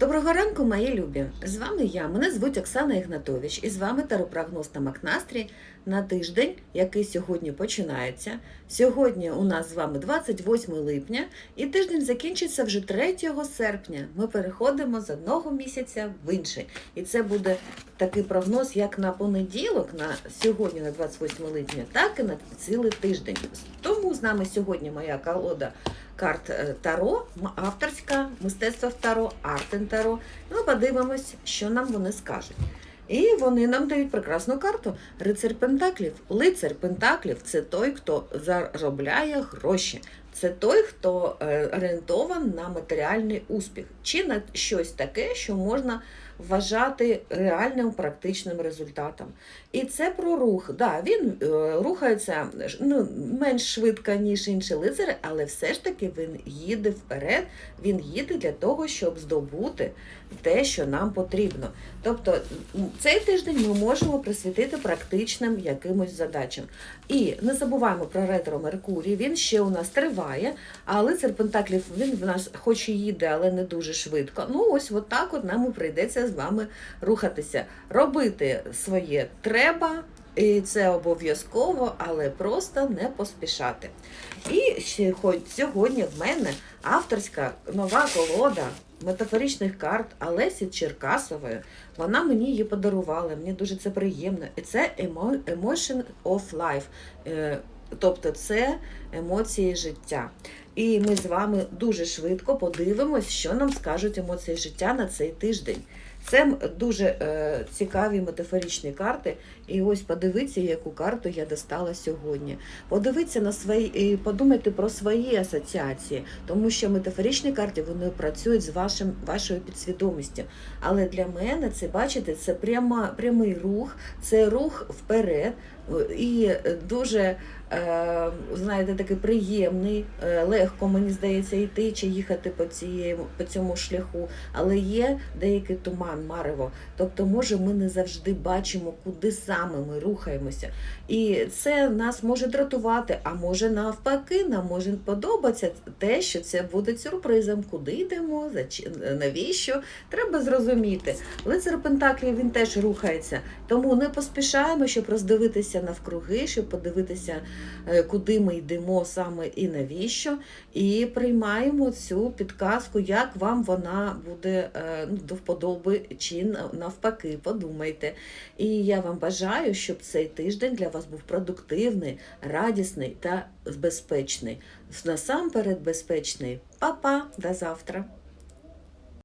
Доброго ранку, мої любі! З вами я. Мене звуть Оксана Ігнатович, і з вами таропрогноз на Макнастрій на тиждень, який сьогодні починається. Сьогодні у нас з вами 28 липня, і тиждень закінчиться вже 3 серпня. Ми переходимо з одного місяця в інший. І це буде такий прогноз, як на понеділок, на сьогодні, на 28 липня, так і на цілий тиждень. Тому з нами сьогодні моя колода карт е, Таро, авторська мистецтво в Таро, Артен Таро. Ми подивимось, що нам вони скажуть. І вони нам дають прекрасну карту. Рицар Пентаклів. Лицар Пентаклів це той, хто заробляє гроші. Це той, хто е, орієнтован на матеріальний успіх, чи на щось таке, що можна вважати реальним практичним результатом. І це про рух. Да, він е, рухається ну, менш швидко, ніж інші лицари, але все ж таки він їде вперед, він їде для того, щоб здобути те, що нам потрібно. Тобто цей тиждень ми можемо присвятити практичним якимось задачам. І не забуваємо про ретро Меркурій, він ще у нас триває, а лицар Пентаклів він в нас хоч і їде, але не дуже швидко. Ну ось от так от нам і прийдеться з вами рухатися. Робити своє треба, і це обов'язково, але просто не поспішати. І ще хоч сьогодні в мене авторська нова колода метафоричних карт Олесі Черкасової. Вона мені її подарувала, мені дуже це приємно. І це Emotion of Life. Тобто це емоції життя. І ми з вами дуже швидко подивимось, що нам скажуть емоції життя на цей тиждень. Це дуже е, цікаві метафоричні карти. І ось подивіться, яку карту я достала сьогодні. Подивіться на свої і подумайте про свої асоціації, тому що метафоричні карти вони працюють з вашим вашою підсвідомістю. Але для мене це бачите, це пряма, прямий рух, це рух вперед. е, І е, дуже знаєте, такий приємний, е, легко мені здається йти чи їхати по цієму по цьому шляху, але є деякий туман, марево. Тобто, може, ми не завжди бачимо, куди саме ми рухаємося. І це нас може дратувати, а може навпаки, нам може подобатися те, що це буде сюрпризом, куди йдемо, навіщо. Треба зрозуміти. Лицар Пентаклів він теж рухається, тому не поспішаємо, щоб роздивитися навкруги, щоб подивитися, е, куди ми йдемо саме і навіщо. І приймаємо цю підказку, як вам вона буде е, ну, до вподоби чи навпаки, подумайте. І я вам бажаю, щоб цей тиждень для вас був продуктивний, радісний та безпечний. Насамперед безпечний. Па-па, до завтра!